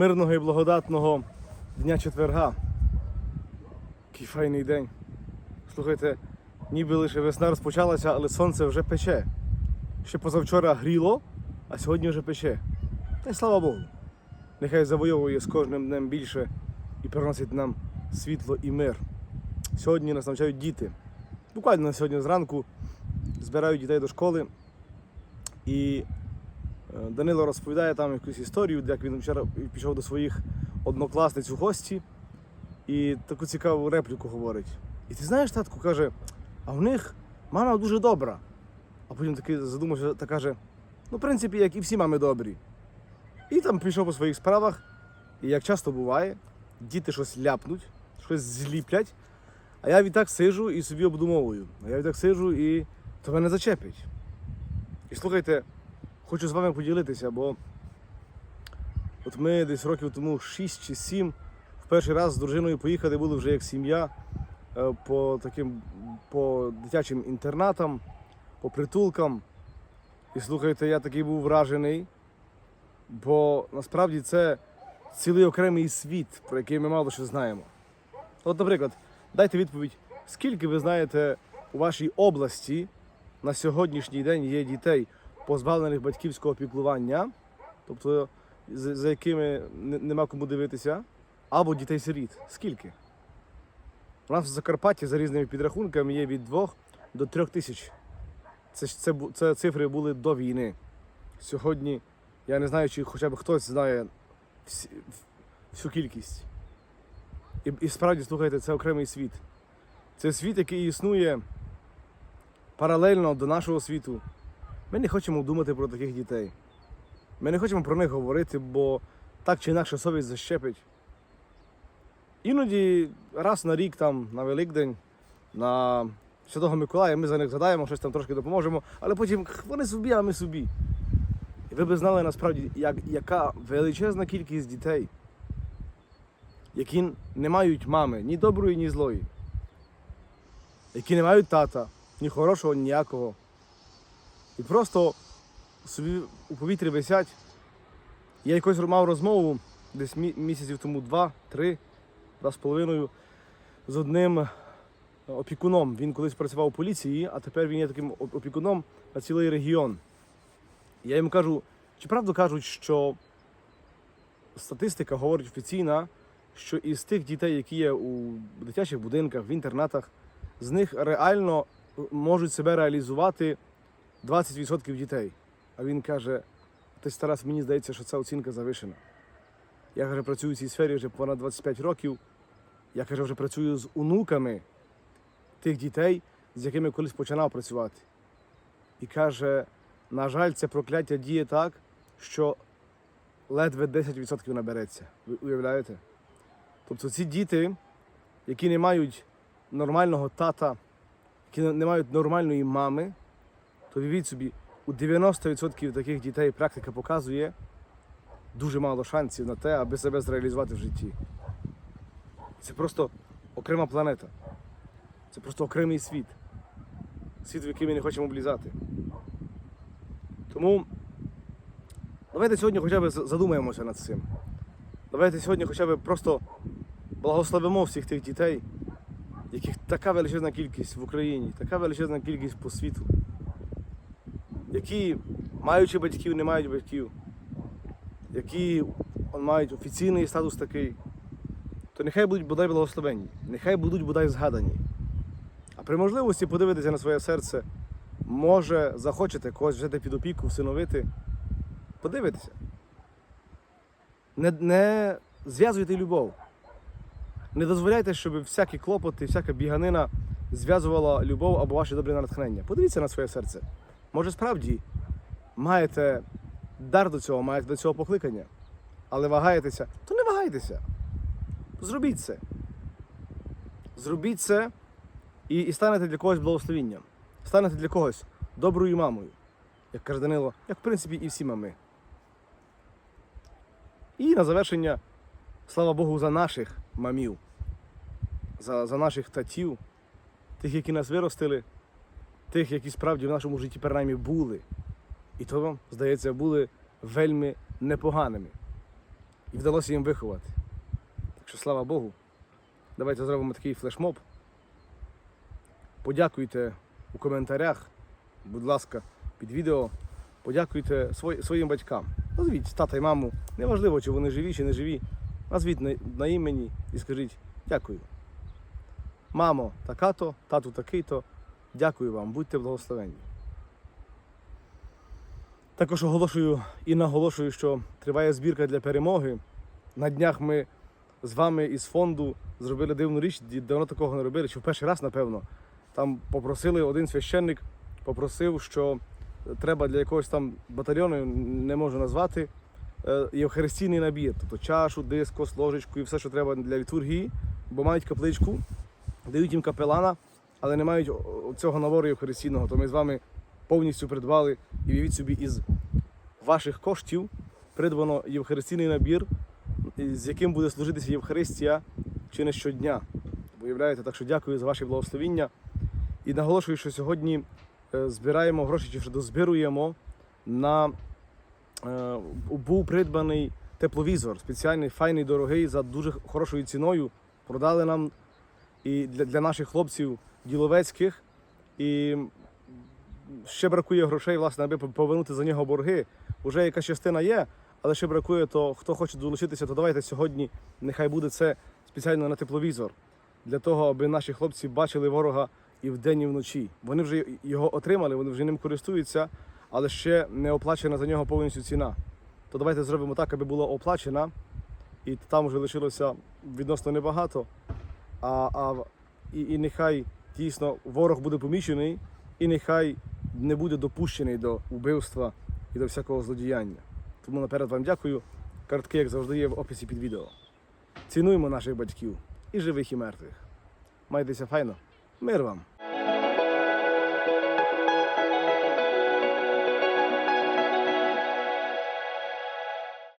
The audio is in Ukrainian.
мирного і благодатного дня четверга. Який файний день. Слухайте, ніби лише весна розпочалася, але сонце вже пече. Ще позавчора гріло, а сьогодні вже пече. Та й слава Богу. Нехай завойовує з кожним днем більше і приносить нам світло і мир. Сьогодні нас навчають діти. Буквально сьогодні зранку збирають дітей до школи. І Данило розповідає там якусь історію, як він вчора пішов до своїх однокласниць у гості і таку цікаву репліку говорить. І ти знаєш, татку каже, а в них мама дуже добра. А потім такий задумався та каже: ну, в принципі, як і всі мами добрі. І там пішов по своїх справах, і як часто буває, діти щось ляпнуть, щось зліплять, а я відтак сижу і собі обдумовую. А я відтак сижу і то мене зачепить. І слухайте, хочу з вами поділитися, бо от ми десь років тому 6 чи 7 в перший раз з дружиною поїхали, були вже як сім'я е, по таким по дитячим інтернатам, по притулкам. І слухайте, я такий був вражений, бо насправді це цілий окремий світ, про який ми мало що знаємо. От, наприклад, дайте відповідь, скільки ви знаєте у вашій області на сьогоднішній день є дітей, позбавлених батьківського піклування, тобто за якими нема кому дивитися, або дітей-сиріт. Скільки? У нас в Закарпатті за різними підрахунками є від 2 до 3 тисяч. Це, це, це цифри були до війни. Сьогодні я не знаю, чи хоча б хтось знає всі, всю кількість. І, і справді, слухайте, це окремий світ. Це світ, який існує паралельно до нашого світу. Ми не хочемо думати про таких дітей. Ми не хочемо про них говорити, бо так чи інакше совість защепить. Іноді раз на рік, там, на Великдень, на Святого Миколая, ми за них згадаємо, щось там трошки допоможемо, але потім вони собі, а ми собі. І ви б знали насправді, як, яка величезна кількість дітей, які не мають мами, ні доброї, ні злої, які не мають тата, ні хорошого, ніякого. І просто собі у повітрі висять. Я якось мав розмову десь місяців тому два, три, два з половиною з одним опікуном. Він колись працював у поліції, а тепер він є таким опікуном на цілий регіон. Я йому кажу, чи правду кажуть, що статистика говорить офіційна, що із тих дітей, які є у дитячих будинках, в інтернатах, з них реально е, можуть себе реалізувати 20% дітей. А він каже: ти Тарас, мені здається, що ця оцінка завишена. Я каже, працюю в цій сфері вже понад 25 років. Я каже, вже працюю з онуками тих дітей, з якими колись починав працювати. І каже, на жаль, це прокляття діє так, що ледве 10% набереться. Ви уявляєте? Тобто ці діти, які не мають нормального тата, які не мають нормальної мами, то вівіть собі, у 90% таких дітей практика показує дуже мало шансів на те, аби себе зреалізувати в житті. Це просто окрема планета. Це просто окремий світ. Світ, в який ми не хочемо влізати. Тому давайте сьогодні хоча б задумаємося над цим. Давайте сьогодні хоча б просто благословимо всіх тих дітей, яких така величезна кількість в Україні, така величезна кількість по світу, які, маючи батьків, не мають батьків, які мають офіційний статус такий, то нехай будуть бодай благословенні, нехай будуть бодай згадані. А при можливості подивитися на своє серце, може захочете когось взяти під опіку, всиновити, подивитися. Не, не зв'язуйте любов. Не дозволяйте, щоб всякі клопоти, всяка біганина зв'язувала любов або ваше добре натхнення. Подивіться на своє серце. Може, справді маєте дар до цього, маєте до цього покликання, але вагаєтеся, то не вагайтеся. Зробіть це. Зробіть це і, і станете для когось благословінням. Станете для когось доброю мамою, як каже Данило, як в принципі і всі мами. І на завершення, слава Богу, за наших мамів, за, за наших татів, тих, які нас виростили, тих, які справді в нашому житті принаймні були. І то, вам, здається, були вельми непоганими. і вдалося їм виховати. Так що слава Богу. Давайте зробимо такий флешмоб. Подякуйте у коментарях, будь ласка, під відео. Подякуйте свої- своїм батькам. Назвіть тата і маму. Неважливо, чи вони живі, чи не живі. Назвіть на, на імені і скажіть дякую. Мамо, така-то, тату такий-то. Дякую вам, будьте благословенні. Також оголошую і наголошую, що триває збірка для перемоги. На днях ми з вами із фонду зробили дивну річ, давно такого не робили, чи в перший раз, напевно. Там попросили один священник, попросив, що треба для якогось там батальйону, не можу назвати, е, євхаристійний набір, тобто чашу, дискос, ложечку і все, що треба для літургії, бо мають капличку, дають їм капелана, але не мають цього набору євхаристійного. То ми з вами повністю придбали і вівіть собі із ваших коштів придбано євхаристійний набір, з яким буде служитися Євхаристія чи не щодня. Виявляєте, так що дякую за ваші благословіння. І наголошую, що сьогодні е, збираємо гроші, чи вже дозбируємо на е, був придбаний тепловізор, спеціальний, файний, дорогий, за дуже хорошою ціною. Продали нам і для, для наших хлопців діловецьких. І ще бракує грошей, власне, аби повернути за нього борги. Уже якась частина є, але ще бракує, то хто хоче долучитися, то давайте сьогодні. Нехай буде це спеціально на тепловізор. Для того, аби наші хлопці бачили ворога і вдень, і вночі. Вони вже його отримали, вони вже ним користуються, але ще не оплачена за нього повністю ціна. То давайте зробимо так, аби була оплачена, і там вже лишилося відносно небагато. А, а, і, і нехай дійсно ворог буде помічений, і нехай не буде допущений до вбивства і до всякого злодіяння. Тому наперед вам дякую. Картки, як завжди, є в описі під відео. Цінуємо наших батьків і живих, і мертвих. Майтеся файно. Мир вам!